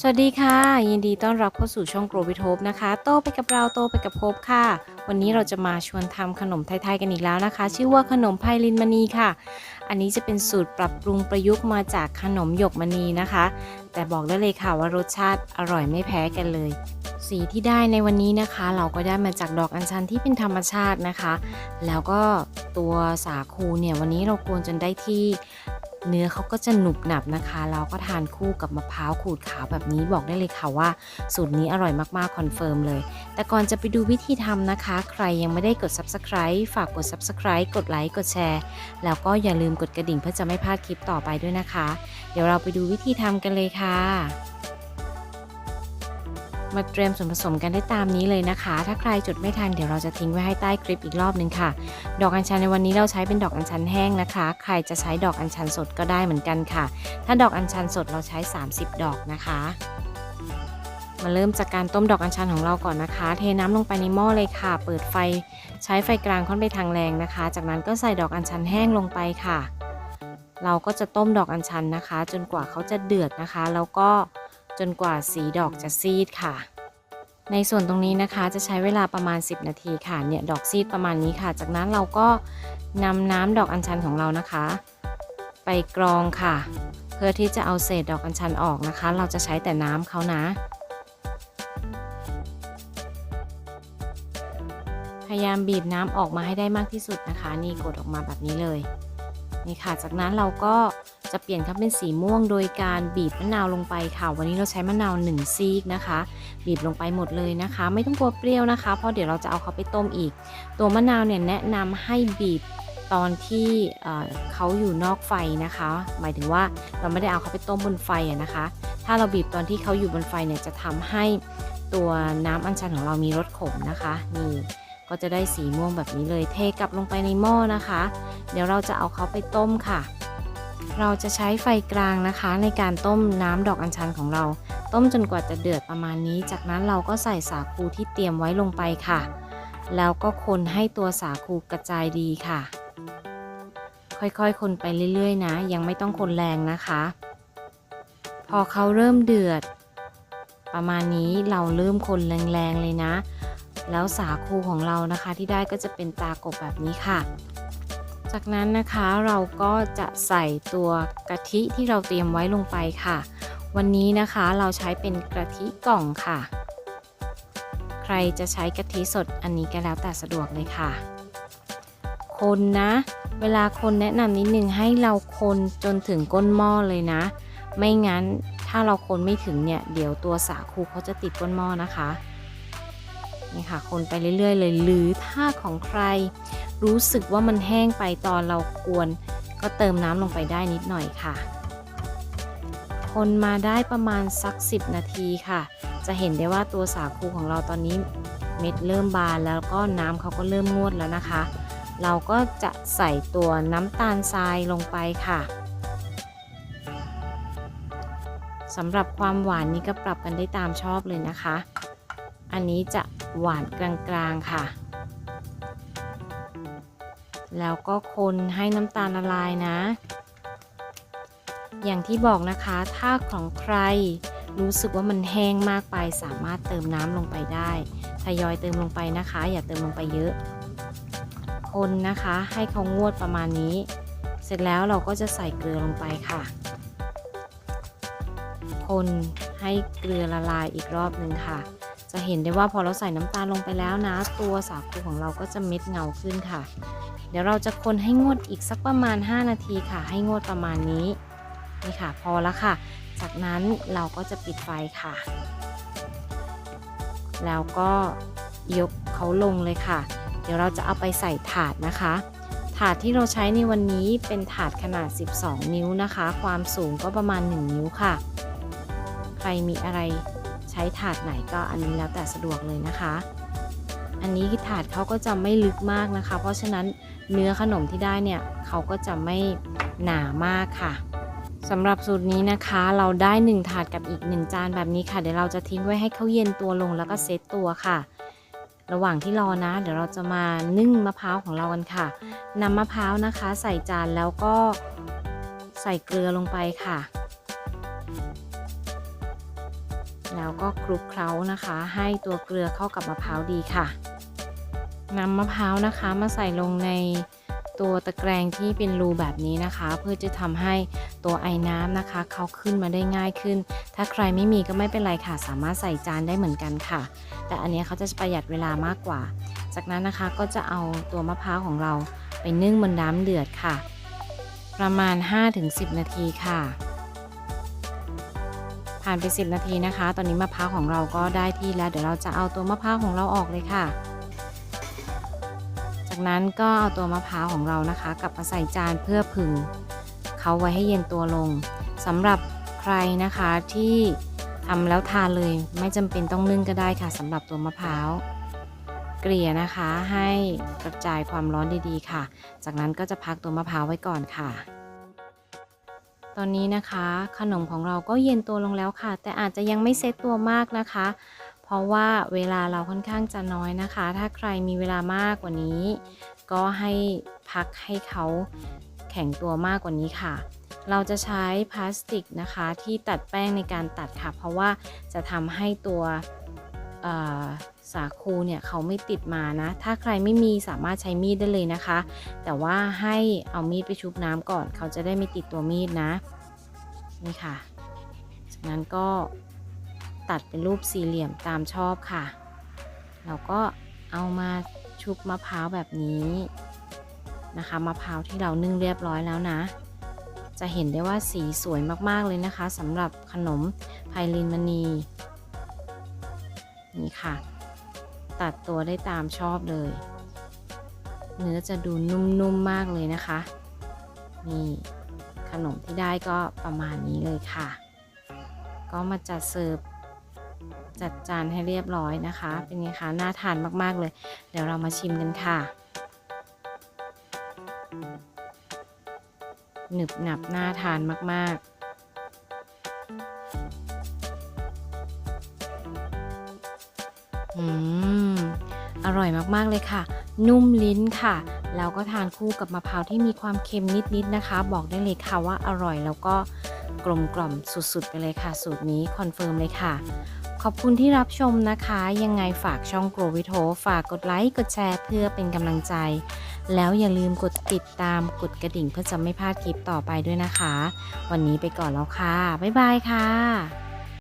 สวัสดีค่ะ ยินดีต้อนรับเข้าสู่ช่อง Grow with Hope นะคะ โตไปกับเราโตไปกับโฮปค่ะ วันนี้เราจะมาชวนทำขนมไทยๆกันอีกแล้วนะคะ ชื่อว่าขนมไพลินมณีค่ะ อันนี้จะเป็นสูตรปรับปรุงประยุกต์มาจากขนมหยกมณีนะคะ แต่บอกได้เลยค่ะว่ารสชาติอร่อยไม่แพ้กันเลย สีที่ได้ในวันนี้นะคะ เราก็ได้มาจากดอกอัญชันที่เป็นธรรมชาตินะคะ แล้วก็ตัวสาคูเนี่ยวันนี้เรากวนจนได้ที่ เนื้อเขาก็จะหนุบหนับนะคะแล้วก็ทานคู่กับมะพร้าวขูดขาวแบบนี้บอกได้เลยค่ะว่า สูตรนี้อร่อยมากๆคอนเฟิร์มเลย แต่ก่อนจะไปดูวิธีทำนะคะ ใครยังไม่ได้กด Subscribe ฝากกด Subscribe กดไลค์กดแชร์ แล้วก็อย่าลืมกดกระดิ่งเพื่อจะไม่พลาดคลิปต่อไปด้วยนะคะ เดี๋ยวเราไปดูวิธีทำกันเลยค่ะ มาเตรียมส่วนผสมกันได้ตามนี้เลยนะคะ ถ้าใครจดไม่ทันเดี๋ยวเราจะทิ้งไว้ให้ใต้คลิปอีกรอบนึงค่ะ ดอกอัญชันในวันนี้เราใช้เป็นดอกอัญชันแห้งนะคะ ใครจะใช้ดอกอัญชันสดก็ได้เหมือนกันค่ะ ถ้าดอกอัญชันสดเราใช้ 30 ดอกนะคะ มาเริ่มจากการต้มดอกอัญชันของเราก่อนนะคะ เทน้ำลงไปในหม้อเลยค่ะ เปิดไฟใช้ไฟกลางค่อนไปทางแรงนะคะ จากนั้นก็ใส่ดอกอัญชันแห้งลงไปค่ะ เราก็จะต้มดอกอัญชันนะคะ จนกว่าเขาจะเดือดนะคะ แล้วก็ จนกว่าสีดอกจะซีดค่ะ ในส่วนตรงนี้นะคะจะใช้เวลาประมาณ 10 นาทีค่ะเนี่ยดอกซีดประมาณนี้ค่ะ จากนั้นเราก็นำน้ำดอกอัญชันของเรานะคะ ไปกรองค่ะ เพื่อที่จะเอาเศษดอกอัญชันออกนะคะ เราจะใช้แต่น้ำเขานะพยายามบีบน้ำออกมาให้ได้มากที่สุดนะคะ นี่กดออกมาแบบนี้เลย นี่ค่ะ จากนั้นเราก็จะเปลี่ยนครับเป็นสีม่วงโดยการบีบมะนาวลงไปค่ะ วันนี้เราใช้มะนาว1ซีกนะคะ บีบลงไปหมดเลยนะคะ ไม่ต้องกลัวเปรี้ยวนะคะ เพราะเดี๋ยวเราจะเอาเขาไปต้มอีก ตัวมะนาวเนี่ยแนะนำให้บีบตอนที่เขาอยู่นอกไฟนะคะ หมายถึงว่าเราไม่ได้เอาเขาไปต้มบนไฟนะคะ ถ้าเราบีบตอนที่เขาอยู่บนไฟเนี่ยจะทำให้ตัวน้ำอัญชันของเรามีรสขมนะคะนี่ ก็จะได้สีม่วงแบบนี้เลยเทกลับลงไปในหม้อนะคะ เดี๋ยวเราจะเอาเขาไปต้มค่ะ เราจะใช้ไฟกลางนะคะ ในการต้มน้ำดอกอัญชันของเรา ต้มจนกว่าจะเดือดประมาณนี้ จากนั้นเราก็ใส่สาคูที่เตรียมไว้ลงไปค่ะ แล้วก็คนให้ตัวสาคูกระจายดีค่ะ ค่อยๆ คนไปเรื่อยๆ นะ ยังไม่ต้องคนแรงนะคะ พอเขาเริ่มเดือด ประมาณนี้เราเริ่มคนแรงๆเลยนะ แล้วสาคูของเรานะคะที่ได้ก็จะเป็นตากบแบบนี้ค่ะ จากนั้นนะคะเราก็จะใส่ตัวกะทิที่เราเตรียมไว้ลงไปค่ะ วันนี้นะคะเราใช้เป็นกะทิกล่องค่ะ ใครจะใช้กะทิสดอันนี้ก็แล้วแต่สะดวกเลยค่ะ คนนะ เวลาคนแนะนำนิดนึงให้เราคนจนถึงก้นหม้อเลยนะ ไม่งั้นถ้าเราคนไม่ถึงเนี่ยเดี๋ยวตัวสาคูเขาจะติดก้นหม้อนะคะ นี่ค่ะคนไปเรื่อยๆ เลยหรือถ้าของใคร รู้สึกว่ามันแห้งไปตอนเรากวน ก็เติมน้ำลงไปได้นิดหน่อยค่ะ คนมาได้ประมาณสัก 10 นาทีค่ะ จะเห็นได้ว่าตัวสาคูของเราตอนนี้เม็ดเริ่มบานแล้วก็น้ำเขาก็เริ่มงวดแล้วนะคะ เราก็จะใส่ตัวน้ำตาลทรายลงไปค่ะสำหรับความหวานนี้ก็ปรับกันได้ตามชอบเลยนะคะ อันนี้จะ หวานกลางๆค่ะ แล้วก็คนให้น้ำตาลละลายนะ อย่างที่บอกนะคะ ถ้าของใครรู้สึกว่ามันแห้งมากไปสามารถเติมน้ำลงไปได้ทยอยเติมลงไปนะคะ อย่าเติมลงไปเยอะ คนนะคะให้เขางวดประมาณนี้ เสร็จแล้วเราก็จะใส่เกลือลงไปค่ะ คนให้เกลือละลายอีกรอบหนึ่งค่ะ จะเห็นได้ว่าพอเราใส่น้ำตาลลงไปแล้วนะ ตัวสาคูของเราก็จะเม็ดเงาขึ้นค่ะ เดี๋ยวเราจะคนให้งวดอีกสักประมาณ 5 นาทีค่ะ ให้งวดประมาณนี้นี่ค่ะพอแล้วค่ะ จากนั้นเราก็จะปิดไฟค่ะ แล้วก็ยกเขาลงเลยค่ะ เดี๋ยวเราจะเอาไปใส่ถาดนะคะ ถาดที่เราใช้ในวันนี้เป็นถาดขนาด 12 นิ้วนะคะ ความสูงก็ประมาณ 1 นิ้วค่ะ ใครมีอะไร ช้ถาดไหนก็อันนี้แล้วแต่สะดวกเลยนะคะ อันนี้ถาดเขาก็จะไม่ลึกมากนะคะ เพราะฉะนั้นเนื้อขนมที่ได้เนี่ยเขาก็จะไม่หนามากค่ะสำหรับสูตรนี้นะคะเราได้ 1 ถาดกับอีก 1 จานแบบนี้ค่ะ เดี๋ยวเราจะทิ้งไว้ให้เขาเย็นตัวลงแล้วก็เซตตัวค่ะ ระหว่างที่รอนะ เดี๋ยวเราจะมานึ่งมะพร้าวของเรากันค่ะนำมะพร้าวนะคะ ใส่จานแล้วก็ใส่เกลือลงไปค่ะ ก็คลุกเคล้านะคะ ให้ตัวเกลือเข้ากับมะพร้าวดีค่ะนำมะพร้าวนะคะมาใส่ลงในตัวตะแกรงที่เป็นรูแบบนี้นะคะ เพื่อจะทำให้ตัวไอ้น้ำนะคะ เขาขึ้นมาได้ง่ายขึ้น ถ้าใครไม่มีก็ไม่เป็นไรค่ะ สามารถใส่จานได้เหมือนกันค่ะ แต่อันนี้เขาจะประหยัดเวลามากกว่า จากนั้นนะคะก็จะเอาตัวมะพร้าวของเราไปนึ่งบนน้ำเดือดค่ะ ประมาณ 5-10 นาทีค่ะ ผ่านไป 10 นาทีนะคะ ตอนนี้มะพร้าวของเราก็ได้ที่แล้ว เดี๋ยวเราจะเอาตัวมะพร้าวของเราออกเลยค่ะ จากนั้นก็เอาตัวมะพร้าวของเรานะคะ กลับมาใส่จานเพื่อผึ่งเขาไว้ให้เย็นตัวลงสำหรับใครนะคะที่ทำแล้วทานเลยไม่จำเป็นต้องนึ่งก็ได้ค่ะสำหรับตัวมะพร้าวเกลี่ยนะคะให้กระจายความร้อนดีๆค่ะ จากนั้นก็จะพักตัวมะพร้าวไว้ก่อนค่ะ ตอนนี้นะคะ ขนมของเราก็เย็นตัวลงแล้วค่ะ แต่อาจจะยังไม่เซตตัวมากนะคะ เพราะว่าเวลาเราค่อนข้างจะน้อยนะคะ ถ้าใครมีเวลามากกว่านี้ ก็ให้พักให้เขาแข็งตัวมากกว่านี้ค่ะ เราจะใช้พลาสติกนะคะที่ตัดแป้งในการตัดค่ะ เพราะว่าจะทำให้ตัว สาคูเนี่ยเขาไม่ติดมานะ ถ้าใครไม่มีสามารถใช้มีดได้เลยนะคะ แต่ว่าให้เอามีดไปชุบน้ำก่อน เขาจะได้ไม่ติดตัวมีดนะ นี่ค่ะ จากนั้นก็ตัดเป็นรูปสี่เหลี่ยมตามชอบค่ะ เราก็เอามาชุบมะพร้าวแบบนี้นะคะมะพร้าวที่เรานึ่งเรียบร้อยแล้วนะ จะเห็นได้ว่าสีสวยมากๆเลยนะคะสำหรับขนมไพลินมณี นี่ค่ะ ตัดตัวได้ตามชอบเลย เนื้อจะดูนุ่มๆมากเลยนะคะ นี่ขนมที่ได้ก็ประมาณนี้เลยค่ะ ก็มาจัดเสิร์ฟจัดจานให้เรียบร้อยนะคะ เป็นไงคะน่าทานมากๆเลย เดี๋ยวเรามาชิมกันค่ะหนึบหนับน่าทานมากๆ อืม อร่อยมากๆเลยค่ะ นุ่มลิ้นค่ะ แล้วก็ทานคู่กับมะพร้าวที่มีความเค็มนิดๆนะคะ บอกได้เลยค่ะว่าอร่อยแล้วก็กลมกล่อมสุดๆ ไปเลยค่ะ สูตรนี้คอนเฟิร์มเลยค่ะ ขอบคุณที่รับชมนะคะ ยังไงฝากช่อง Grow with Hope ฝากกดไลค์ กดแชร์เพื่อเป็นกำลังใจ แล้วอย่าลืมกดติดตามกดกระดิ่งเพื่อจะไม่พลาดคลิปต่อไปด้วยนะคะ วันนี้ไปก่อนแล้วค่ะ บ๊ายบายค่ะ